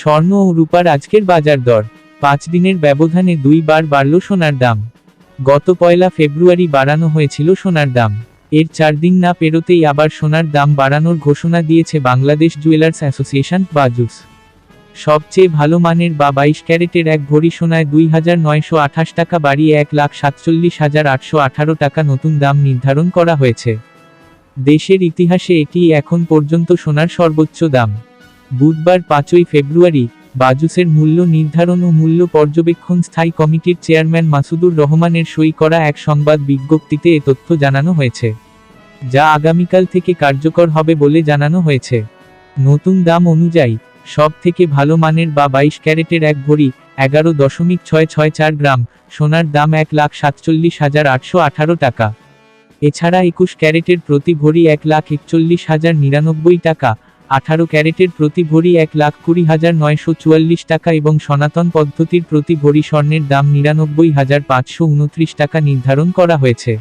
স্বর্ণ ও রূপার আজকের বাজার দর। পাঁচ দিনের ব্যবধানে দুইবার বাড়ল সোনার দাম। গত পয়লা ফেব্রুয়ারি বাড়ানো হয়েছিল সোনার দাম। এর চার দিন না পেরোতেই আবার সোনার দাম বাড়ানোর ঘোষণা দিয়েছে বাংলাদেশ জুয়েলার্স অ্যাসোসিয়েশন, বাজুস। সবচেয়ে ভালো মানের বা বাইশ ক্যারেটের এক ভরি সোনায় দুই হাজার নয়শো আঠাশ টাকা বাড়িয়ে এক লাখ সাতচল্লিশ হাজার আটশো আঠারো টাকা নতুন দাম নির্ধারণ করা হয়েছে। দেশের ইতিহাসে এটি এখন পর্যন্ত সোনার সর্বোচ্চ দাম। বুধবার পাঁচই ফেব্রুয়ারি, বাজুসের মূল্য নির্ধারণ ও মূল্য পর্যবেক্ষণ স্থায়ী কমিটির চেয়ারম্যান মাসুদুর রহমানের সই করা এক সংবাদ বিজ্ঞপ্তিতে এ তথ্য জানানো হয়েছে, যা আগামীকাল থেকে কার্যকর হবে বলে জানানো হয়েছে। নতুন দাম অনুযায়ী, সব থেকে ভালো মানের বা বাইশ ক্যারেটের এক ভরি, এগারো দশমিক ছয় ছয় চার গ্রাম, সোনার দাম এক লাখ সাতচল্লিশ হাজার আটশো আঠারো টাকা। এছাড়া একুশ ক্যারেটের প্রতি ভরি এক লাখ একচল্লিশ হাজার নিরানব্বই টাকা আঠারো ক্যারেটের প্রতি ভরি এক লাখ কুড়ি হাজার নয়শো চুয়াল্লিশ টাকা এবং সনাতন পদ্ধতির প্রতি ভরি স্বর্ণের দাম নিরানব্বই হাজার পাঁচশো উনত্রিশ টাকা নির্ধারণ করা হয়েছে।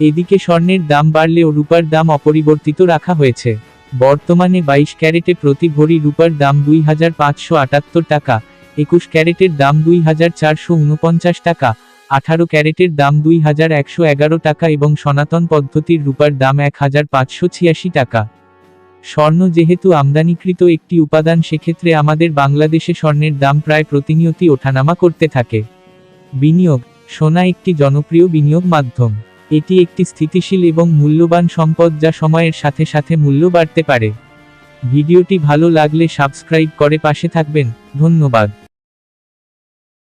এদিকে স্বর্ণের দাম বাড়লেও রূপার দাম অপরিবর্তিত রাখা হয়েছে। বর্তমানে বাইশ ক্যারেটে প্রতি ভরি রূপার দাম দুই হাজার পাঁচশো আটাত্তর টাকা, একুশ ক্যারেটের দাম দুই হাজার চারশো উনপঞ্চাশ টাকা, আঠারো ক্যারেটের দাম দুই হাজার একশো এগারো টাকা এবং সনাতন পদ্ধতির রূপার দাম এক হাজার পাঁচশো ছিয়াশি টাকা। স্বর্ণ যেহেতু আমদানিকৃত একটি উপাদান, সেক্ষেত্রে আমাদের বাংলাদেশে স্বর্ণের দাম প্রায় প্রতিনিয়তি ওঠানামা করতে থাকে। বিনিয়োগ, সোনা একটি জনপ্রিয় বিনিয়োগ মাধ্যম। এটি একটি স্থিতিশীল এবং মূল্যবান সম্পদ যা সময়ের সাথে সাথে মূল্য বাড়তে পারে। ভিডিওটি ভালো লাগলে সাবস্ক্রাইব করে পাশে থাকবেন। ধন্যবাদ।